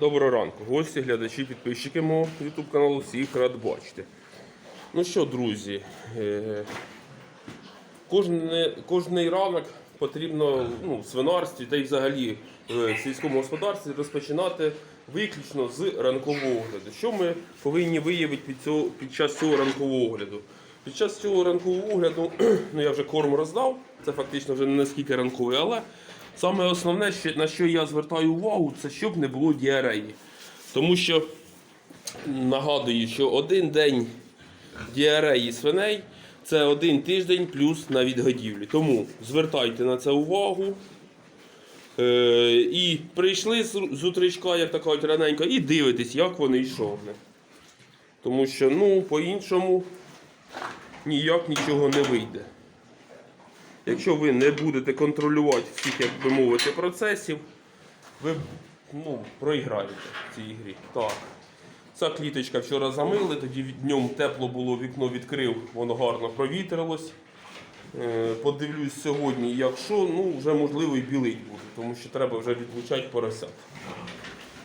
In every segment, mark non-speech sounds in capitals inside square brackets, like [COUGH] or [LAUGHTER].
Доброго ранку, гості, глядачі, підписчики мого YouTube каналу, всіх рад бачити. Ну що, друзі, е, кожний ранок потрібно ну, в свинарстві та й взагалі в сільському господарстві розпочинати виключно з ранкового огляду. Що ми повинні виявити під, цього, під час цього ранкового огляду? Під час цього ранкового огляду, [CLEARS THROAT] ну я вже корм роздав, це фактично вже не наскільки ранковий, але саме основне, на що я звертаю увагу, це щоб не було діареї. Тому що нагадую, що один день діареї свиней це один тиждень плюс на відгодівлі. Тому звертайте на це увагу. Е, і прийшли з, утречка, як така раненько, і дивитесь, як вони вони. Тому що, ну, по-іншому ніяк нічого не вийде. Якщо ви не будете контролювати всіх, як би мовити, процесів, ви ну, проіграєте в цій грі. Так. Ця кліточка вчора замили, тоді днем тепло було, вікно відкрив, воно гарно провітрилось. Е, Подивлюсь сьогодні, якщо, ну вже можливо і білить буде, тому що треба вже відлучати поросят.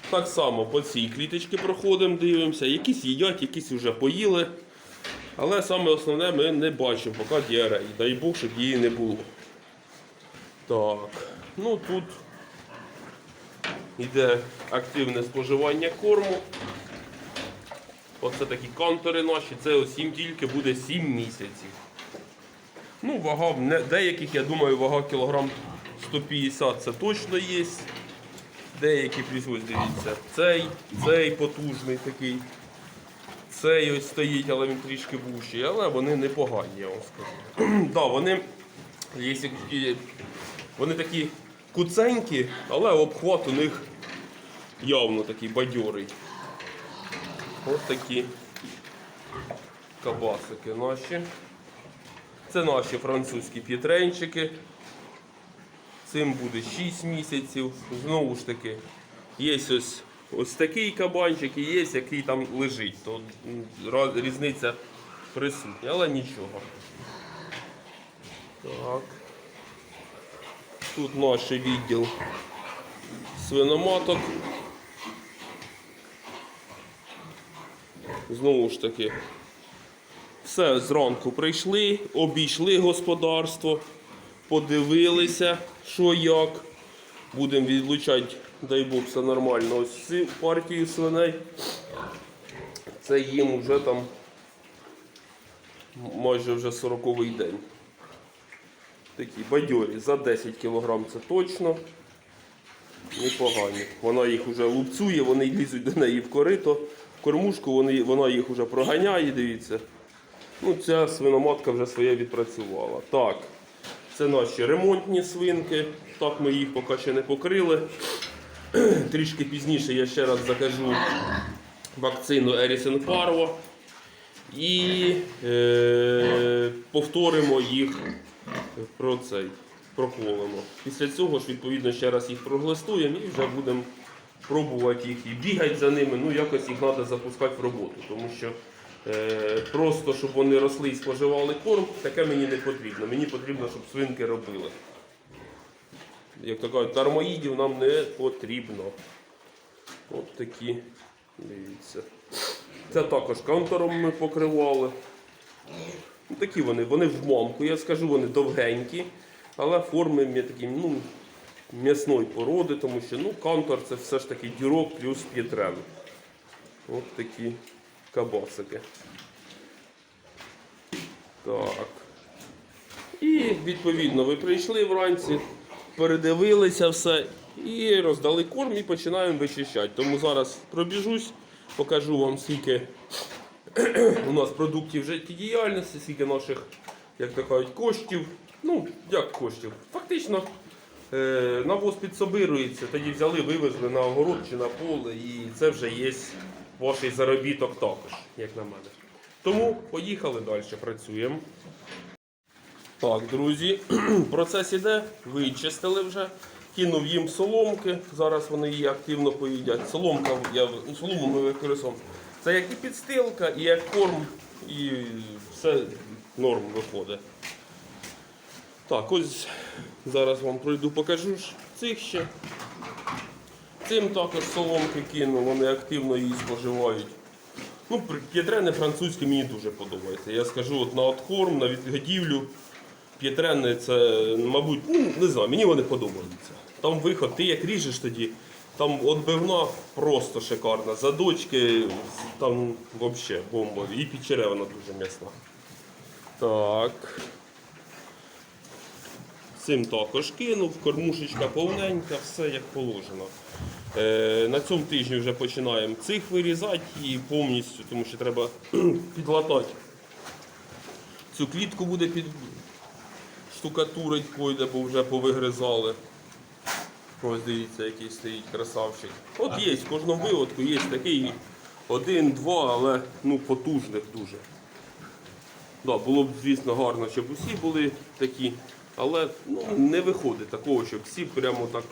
Так само по цій кліточці проходимо, дивимося, якісь їдять, якісь вже поїли. Але саме основне ми не бачимо, поки діареї. Дай Бог, щоб її не було. Так, ну тут йде активне споживання корму. Оце такі контури наші, це ось тільки буде 7 місяців. Ну, вага деяких, я думаю, вага кілограм 150 це точно є. Деякі плюс дивіться, цей, цей потужний такий. Цей ось стоїть, але він трішки вущий, але вони непогані, я вам скажу. [CLEARS THROAT] да, вони, вони такі куценькі, але обхват у них явно такий бадьорий. Ось такі кабасики наші. Це наші французькі п'єтренчики. Цим буде 6 місяців. Знову ж таки, є ось, ось такий кабанчик і є, який там лежить. То різниця присутня, але нічого. Так. Тут наш відділ свиноматок. Знову ж таки, все зранку прийшли, обійшли господарство, подивилися, що як. Будемо відлучати, дай Бог, все нормально. Ось цю партію свиней. Це їм вже там майже вже 40-й день. Такі бадьорі за 10 кг це точно. Непогані. Вона їх вже лупцює, вони лізуть до неї в корито. В кормушку вони, вона їх вже проганяє, дивіться. Ну, ця свиноматка вже своє відпрацювала. Так, це наші ремонтні свинки. Так ми їх поки ще не покрили. [CLEARS THROAT] Трішки пізніше я ще раз закажу вакцину Ерісен Парво. І е, повторимо їх про цей, проколимо. Після цього ж, відповідно, ще раз їх проглистуємо і вже будемо пробувати їх і бігати за ними. Ну, якось їх треба запускати в роботу, тому що е, просто, щоб вони росли і споживали корм, таке мені не потрібно. Мені потрібно, щоб свинки робили. Як то кажуть, термоїдів нам не потрібно. От такі, дивіться. Це також контуром ми покривали. Ну, такі вони, вони в мамку, я скажу, вони довгенькі, але форми такі, ну, м'ясної породи, тому що ну, кантор це все ж таки дюрок плюс п'єтрен. От такі кабасики. Так. І відповідно ви прийшли вранці, передивилися все і роздали корм і починаємо вичищати. Тому зараз пробіжусь, покажу вам скільки у нас продуктів життєдіяльності, скільки наших, як то кажуть, коштів. Ну, як коштів? Фактично е, навоз підсобирується, тоді взяли, вивезли на огород чи на поле, і це вже є ваш заробіток також, як на мене. Тому поїхали далі, працюємо. Так, друзі, [CLEARS THROAT] процес іде, вичистили вже. Кинув їм соломки, зараз вони її активно поїдять. Соломка, я, солому ми використовуємо. Це як і підстилка, і як корм, і все норм виходить. Так, ось зараз вам пройду, покажу цих ще. Цим також соломки кину, вони активно її споживають. Ну, п'єтрене французьке мені дуже подобається. Я скажу, от на откорм, на відгодівлю. П'єтрени це, мабуть, ну, не знаю, мені вони подобаються. Там виход, ти як ріжеш тоді, там отбивна просто шикарна. Задочки там взагалі бомбові. І підчеревина дуже м'ясна. Так. Цим також кинув, кормушечка повненька, все як положено. Е, на цьому тижні вже починаємо цих вирізати і повністю, тому що треба [CLEARS THROAT] підлатати. Цю клітку буде під штукатурить, пойде, бо вже повигризали. Ось дивіться, який стоїть красавчик. От є, в кожному виводку є такий один, два, але ну, потужних дуже. Да, було б, звісно, гарно, щоб усі були такі, але ну, не виходить такого, щоб всі прямо так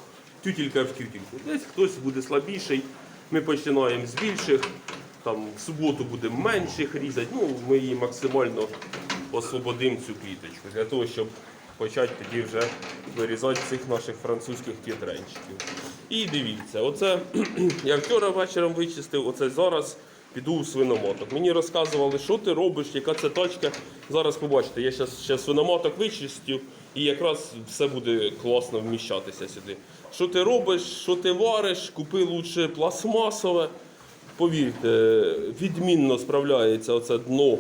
тютілька в тютільку. Десь хтось буде слабіший, ми починаємо з більших, там в суботу буде менших різати. Ну, ми її максимально освободимо цю кліточку для того, щоб почати тоді вже вирізати цих наших французьких п'ятренчиків. І дивіться, оце [CLEARS THROAT] я вчора вечором вичистив, оце зараз піду у свиноматок. Мені розказували, що ти робиш, яка це тачка. Зараз побачите, я зараз свиноматок вичистю і якраз все буде класно вміщатися сюди. Що ти робиш, що ти вариш, купи лучше пластмасове. Повірте, відмінно справляється оце дно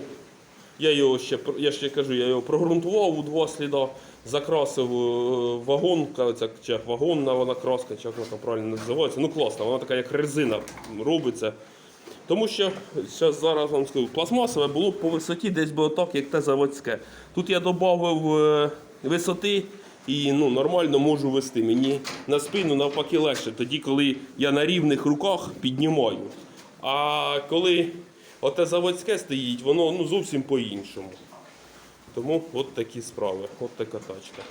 я його ще я ще кажу, я його прогрунтував у два сліда, закрасив е, вагон, чи вагонна вона краска, чи як вона там правильно називається. Ну класна, вона така як резина робиться. Тому що зараз зараз вам скажу, пластмасове було б по висоті десь би отак, як те заводське. Тут я додав е, висоти і ну, нормально можу вести. Мені на спину навпаки легше, тоді, коли я на рівних руках піднімаю. А коли оте заводське стоїть, воно ну, зовсім по-іншому. Тому от такі справи, от така тачка.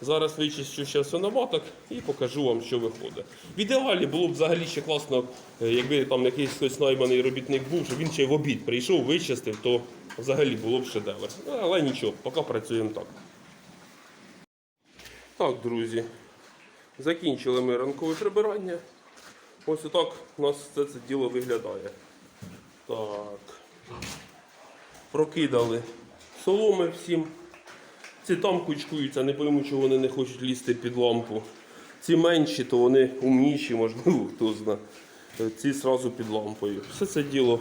Зараз вичищу ще свиноматок і покажу вам, що виходить. В ідеалі було б взагалі ще класно, е, якби там якийсь хтось найманий робітник був, щоб він ще й в обід прийшов, вичистив, то взагалі було б шедевр. Ну, Але нічого, поки працюємо так. Так, друзі, закінчили ми ранкове прибирання. Ось отак у нас все це діло виглядає. Так. Прокидали соломи всім. Ці там кучкуються, не пойму, чого вони не хочуть лізти під лампу. Ці менші, то вони умніші, можливо, хто знає. Ці одразу під лампою. Все це діло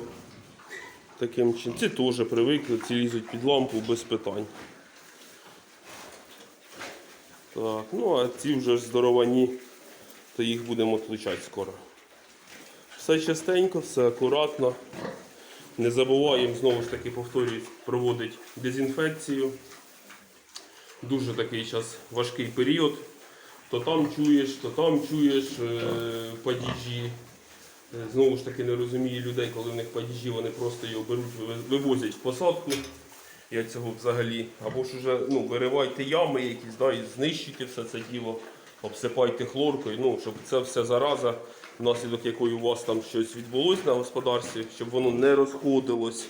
таким чином. Ці теж привикли, ці лізуть під лампу без питань. Так, ну а ці вже здоровані, то їх будемо отлучати скоро. Все частенько, все акуратно. Не забуваємо, знову ж таки повторюсь, проводити дезінфекцію. Дуже такий зараз важкий період. То там чуєш, то там чуєш е, падіжі. Е, Знову ж таки не розумію людей, коли в них падіжі, вони просто його беруть, вивозять в посадку. Я цього взагалі. Або ж уже ну, виривайте ями якісь, да, і знищуйте все це діло, обсипайте хлоркою, ну, щоб це все зараза, внаслідок якої у вас там щось відбулось на господарстві, щоб воно не розходилось.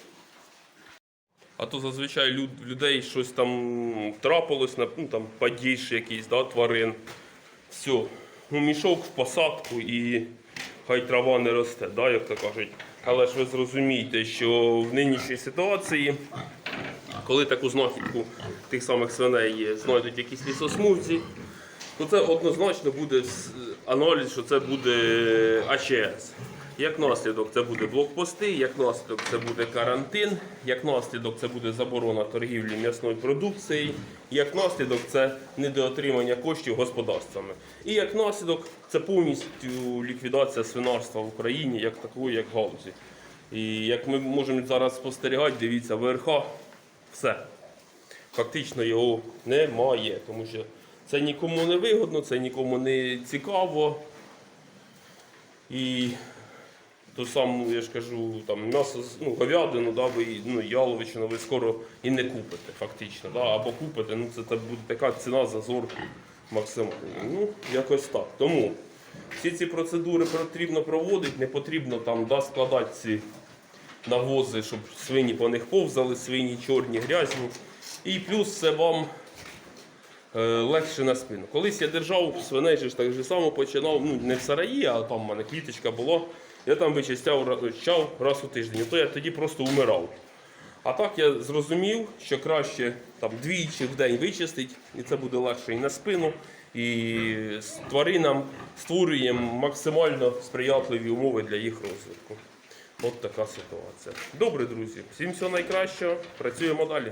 А то зазвичай люд- людей щось там трапилось, ну, там падіж якийсь, да, тварин. Все, ну, мішок в посадку і хай трава не росте, да, як то кажуть. Але ж ви зрозумієте, що в нинішній ситуації, коли таку знахідку тих самих свиней знайдуть якісь лісосмувці, то це однозначно буде аналіз, що це буде АЧС. Як наслідок це буде блокпости, як наслідок це буде карантин, як наслідок це буде заборона торгівлі м'ясною продукцією, як наслідок це недоотримання коштів господарствами. І як наслідок це повністю ліквідація свинарства в Україні як такої, як галузі. І як ми можемо зараз спостерігати, дивіться, ВРХ все. Фактично його немає, тому що це нікому не вигодно, це нікому не цікаво. І то саме, я ж кажу, там м'ясо, ну, говядину, да, ви, ну, яловичину ви скоро і не купите, фактично. Да, або купите, ну це, буде така ціна зазор максимальний. Ну, якось так. Тому всі ці процедури потрібно проводити, не потрібно там да, складати ці навози, щоб свині по них повзали, свині чорні, грязні. І плюс це вам легше на спину. Колись я держав свиней, так же само починав, ну не в сараї, а там в мене кліточка була. Я там вичистяв раз у тиждень, то я тоді просто умирав. А так я зрозумів, що краще там двічі в день вичистить, і це буде легше і на спину, і тваринам створюємо максимально сприятливі умови для їх розвитку. От така ситуація. Добре, друзі, всім всього найкращого. Працюємо далі.